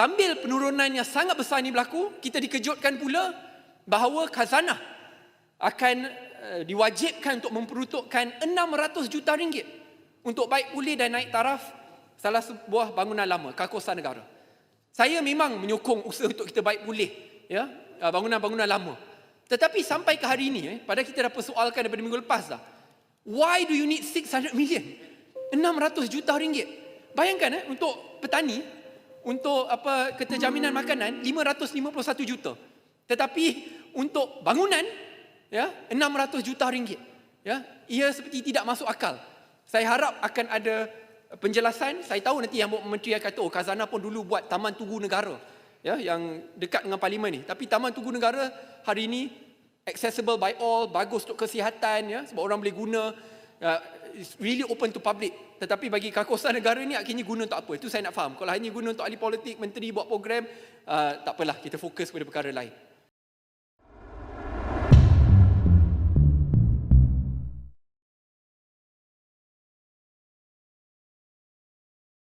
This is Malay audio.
Sambil penurunan yang sangat besar ini berlaku, kita dikejutkan pula bahawa khazanah akan uh, diwajibkan untuk memperuntukkan 600 juta ringgit untuk baik pulih dan naik taraf salah sebuah bangunan lama, Kakosan Negara. Saya memang menyokong usaha untuk kita baik pulih ya, uh, bangunan-bangunan lama. Tetapi sampai ke hari ini, eh, pada kita dah persoalkan daripada minggu lepas dah, why do you need 600 million? 600 juta ringgit. Bayangkan eh, untuk petani, untuk apa kata jaminan makanan, 551 juta. Tetapi untuk bangunan, ya 600 juta ringgit. Ya, ia seperti tidak masuk akal. Saya harap akan ada penjelasan. Saya tahu nanti yang menteri akan kata, oh Khazanah pun dulu buat Taman Tugu Negara. Ya, yang dekat dengan parlimen ni. Tapi Taman Tugu Negara hari ini accessible by all, bagus untuk kesihatan ya, sebab orang boleh guna. It's really open to public. Tetapi bagi kawasan negara ni akhirnya guna untuk apa? Itu saya nak faham. Kalau hanya guna untuk ahli politik, menteri buat program, uh, tak apalah, kita fokus pada perkara lain.